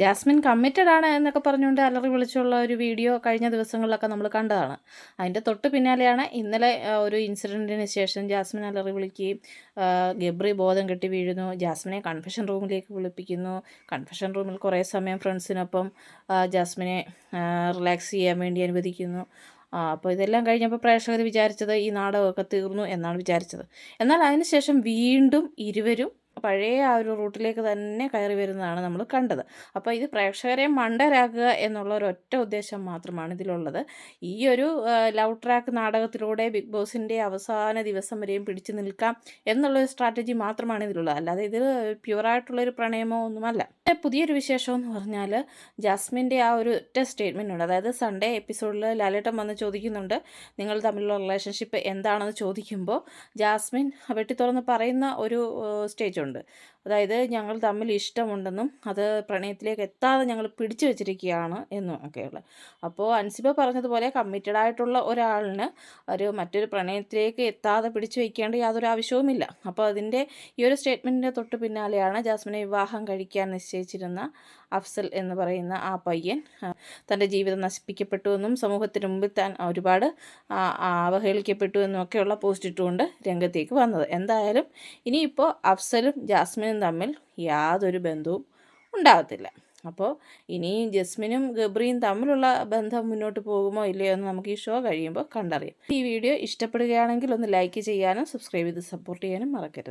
Jasmine committed ആണ് എന്നൊക്കെ പറഞ്ഞുകൊണ്ട് അലറി വിളിച്ചുള്ള ഒരു വീഡിയോ കഴിഞ്ഞ ദിവസങ്ങളിലൊക്കെ നമ്മൾ കണ്ടതാണ്. അതിന്റെ തൊട്ട് പിന്നാലെയാണ് ഇന്നലെ ഒരു ഇൻസിഡന്റിന് ശേഷം ജാസ്മിൻ അലറി വിളിക്കുകയും ഗബ്രി ബോധം കെട്ടി വീഴുന്നു. ജാസ്മിനെ കൺഫെഷൻ റൂമിലേക്ക് വിളിപ്പിക്കുന്നു. കൺഫെഷൻ റൂമിൽ കുറേ സമയം ഫ്രണ്ട്സിനൊപ്പം ജാസ്മിനെ റിലാക്സ് ചെയ്യാൻ വേണ്ടി അനുവദിക്കുന്നു. അപ്പോൾ ഇതെല്ലാം കഴിഞ്ഞപ്പോൾ പ്രേക്ഷകർ വിചാരിച്ചത് ഈ നാടകമൊക്കെ തീർന്നു എന്നാണ് വിചാരിച്ചത്. എന്നാൽ അതിനുശേഷം വീണ്ടും ഇരുവരും പഴയ ആ ഒരു റൂട്ടിലേക്ക് തന്നെ കയറി വരുന്നതാണ് നമ്മൾ കണ്ടത്. അപ്പോൾ ഇത് പ്രേക്ഷകരെ മണ്ടരാക്കുക എന്നുള്ള ഒരു ഒറ്റ ഉദ്ദേശം മാത്രമാണ് ഇതിലുള്ളത്. ഈ ഒരു ലവ് ട്രാക്ക് നാടകത്തിലൂടെ ബിഗ് ബോസിന്റെ അവസാന ദിവസം വരെയും പിടിച്ചു നിൽക്കാം എന്നുള്ള ഒരു സ്ട്രാറ്റജി മാത്രമാണ് ഇതിലുള്ളത്. അല്ലാതെ ഇത് പ്യുവറായിട്ടുള്ളൊരു പ്രണയമോ ഒന്നുമല്ല. പുതിയൊരു വിശേഷം എന്ന് പറഞ്ഞാൽ ജാസ്മിന്റെ ആ ഒരു ഒറ്റ സ്റ്റേറ്റ്മെന്റ് ഉണ്ട്. അതായത് സൺഡേ എപ്പിസോഡിൽ ലാലേട്ടൻ വന്ന് ചോദിക്കുന്നുണ്ട് നിങ്ങൾ തമ്മിലുള്ള റിലേഷൻഷിപ്പ് എന്താണെന്ന് ചോദിക്കുമ്പോൾ ജാസ്മിൻ വെട്ടി തുറന്ന് പറയുന്ന ഒരു സ്റ്റേജ് ഉണ്ട് അതായത് ഞങ്ങൾ തമ്മിൽ ഇഷ്ടമുണ്ടെന്നും അത് പ്രണയത്തിലേക്ക് എത്താതെ ഞങ്ങൾ പിടിച്ചു വെച്ചിരിക്കുകയാണ് എന്നും ഒക്കെയുള്ള അപ്പോൾ അൻസിബ പറഞ്ഞതുപോലെ കമ്മിറ്റഡ് ആയിട്ടുള്ള ഒരാളിന് ഒരു മറ്റൊരു പ്രണയത്തിലേക്ക് എത്താതെ പിടിച്ചു വയ്ക്കേണ്ട യാതൊരു ആവശ്യവുമില്ല അപ്പോൾ അതിന്റെ ഈ ഒരു സ്റ്റേറ്റ്മെന്റിന്റെ തൊട്ട് പിന്നാലെയാണ് ജാസ്മിനെ വിവാഹം കഴിക്കാൻ നിശ്ചയിച്ചിരുന്ന അഫ്സൽ എന്ന് പറയുന്ന ആ പയ്യൻ തന്റെ ജീവിതം നശിപ്പിക്കപ്പെട്ടു എന്നും സമൂഹത്തിന് മുമ്പിൽ താൻ ഒരുപാട് അവഹേളിക്കപ്പെട്ടു എന്നും ഒക്കെയുള്ള പോസ്റ്റ് ഇട്ടുകൊണ്ട് രംഗത്തേക്ക് വന്നത്. എന്തായാലും ഇനിയിപ്പോൾ അഫ്സലും ജാസ്മിനും തമ്മിൽ യാതൊരു ബന്ധവും ഉണ്ടാകത്തില്ല. അപ്പോൾ ഇനി ജസ്മിനും ഗബ്രിയും തമ്മിലുള്ള ബന്ധം മുന്നോട്ട് പോകുമോ ഇല്ലയോ എന്ന് നമുക്ക് ഈ ഷോ കഴിയുമ്പോൾ കണ്ടറിയാം. ഈ വീഡിയോ ഇഷ്ടപ്പെടുകയാണെങ്കിൽ ഒന്ന് ലൈക്ക് ചെയ്യാനും സബ്സ്ക്രൈബ് ചെയ്ത് സപ്പോർട്ട് ചെയ്യാനും മറക്കരുത്.